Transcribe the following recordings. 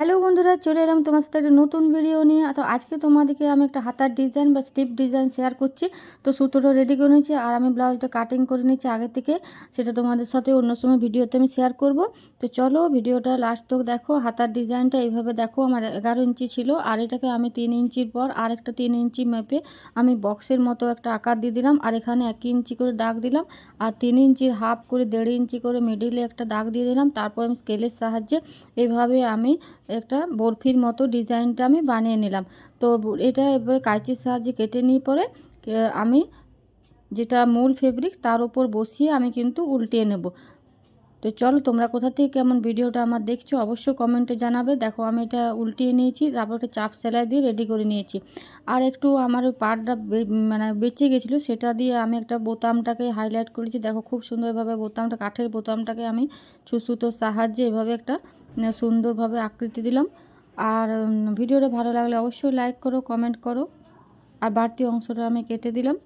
Hello বন্ধুরা, চলে এলাম তোমার সাথে একটা নতুন ভিডিও নিয়ে। তো আজকে তোমাদেরকে আমি একটা হাতার ডিজাইন বা স্লিপ ডিজাইন শেয়ার করছি। তো সুতোটা রেডি করে নিয়েছি আর আমি ব্লাউজটা কাটিং করে নিয়েছি আগে থেকে। সেটা তোমাদের সাথে অন্য সময় ভিডিওতে আমি শেয়ার করব। তো চলো ভিডিওটা লাস্ট তো দেখো, হাতার ডিজাইনটা এইভাবে দেখো, আমার এগারো ইঞ্চি ছিল আর এটাকে আমি তিন ইঞ্চির পর আর একটা তিন ইঞ্চি মেপে আমি বক্সের মতো একটা আকার দিয়ে দিলাম আর এখানে এক ইঞ্চি করে দাগ দিলাম আর তিন ইঞ্চির হাফ করে দেড় ইঞ্চি করে মিডিলে একটা দাগ দিয়ে দিলাম। তারপর আমি স্কেলের সাহায্যে এইভাবে আমি একটা বরফির মতো ডিজাইনটা আমি বানিয়ে নিলাম। তো এটা এবারে কাঁচির সাহায্যে কেটে নিয়ে পরে আমি যেটা মূল ফেব্রিক তার উপর বসিয়ে আমি কিন্তু উল্টিয়ে নেব। তো চলো, তোমরা কোথা থেকে কেমন ভিডিওটা আমার দেখছ অবশ্যই কমেন্টে জানাবে। দেখো, আমি এটা উল্টিয়ে নিয়েছি, তারপর একটা চাপ সেলাই দিয়ে রেডি করে নিয়েছি। আর একটু আমার ওই পাড়টা বে- মানে বেঁচে গেছিল, সেটা দিয়ে আমি একটা বোতামটাকে হাইলাইট করেছি। দেখো, খুব সুন্দরভাবে বোতামটা, কাঠের বোতামটাকে আমি সুসুতোর সাহায্যে এভাবে একটা সুন্দরভাবে আকৃতি দিলাম। আর ভিডিওটা ভালো লাগলে অবশ্যই লাইক করো কমেন্ট করো। আর বাড়তি অংশটা আমি কেটে দিলাম।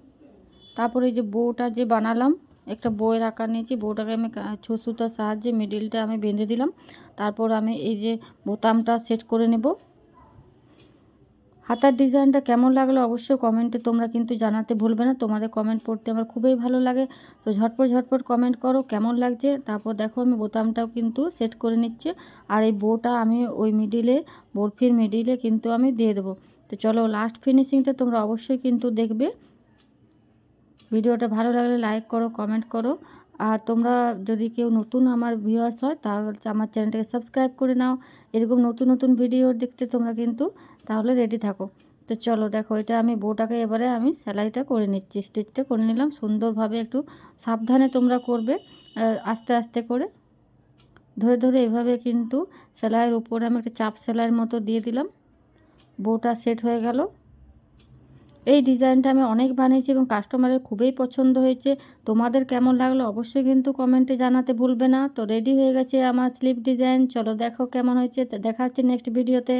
তারপরে যে বউটা যে বানালাম একটা বইয়ের আকার নিয়েছি, বউটাকে আমি কা- সুতার সাহায্যে মিডিলটা আমি বেঁধে দিলাম। তারপর আমি এই যে বোতামটা সেট করে নেব। হাতার ডিজাইনটা কেমন লাগল অবশ্যই কমেন্টে তোমরা কিন্তু জানাতে ভুলবে না। তোমাদের কমেন্ট পড়তে আমার খুবই ভালো লাগে। তো ঝটপট ঝটপট কমেন্ট করো কেমন লাগছে। তারপর দেখো আমি বোতামটাও কিন্তু সেট করে নিচ্ছে। আর এই বউটা আমি ওই মিডিলে বরফির মিডিলে কিন্তু আমি দিয়ে দেবো। তো চলো লাস্ট ফিনিশিংটা তোমরা অবশ্যই কিন্তু দেখবে। ভিডিওটা ভালো লাগলে লাইক করো কমেন্ট করো। আর তোমরা যদি কেউ নতুন আমার ভিউয়ার্স হয়, তাহলে আমার চ্যানেলটাকে সাবস্ক্রাইব করে নাও। এরকম নতুন নতুন ভিডিও দেখতে তোমরা কিন্তু তাহলে রেডি থাকো। তো চলো দেখো, এটা আমি বউটাকে এবারে আমি সেলাইটা করে নিচ্ছি স্টিচটা করে নিলাম। সুন্দরভাবে একটু সাবধানে তোমরা করবে আস্তে আস্তে করে। ধরে ধরে এভাবে কিন্তু সেলাইয়ের উপরে আমি একটা চাপ সেলাইয়ের মতো দিয়ে দিলাম। বউটা সেট হয়ে গেল। এই ডিজাইনটা আমি অনেক বানিয়েছি এবং কাস্টমারের খুবই পছন্দ হয়েছে। তোমাদের কেমন লাগল অবশ্যই কিন্তু কমেন্টে জানাতে ভুলবে না। তো রেডি হয়ে গেছে আমার স্লিপ ডিজাইন চলো দেখো কেমন হয়েছে। দেখা হচ্ছে নেক্সট ভিডিওতে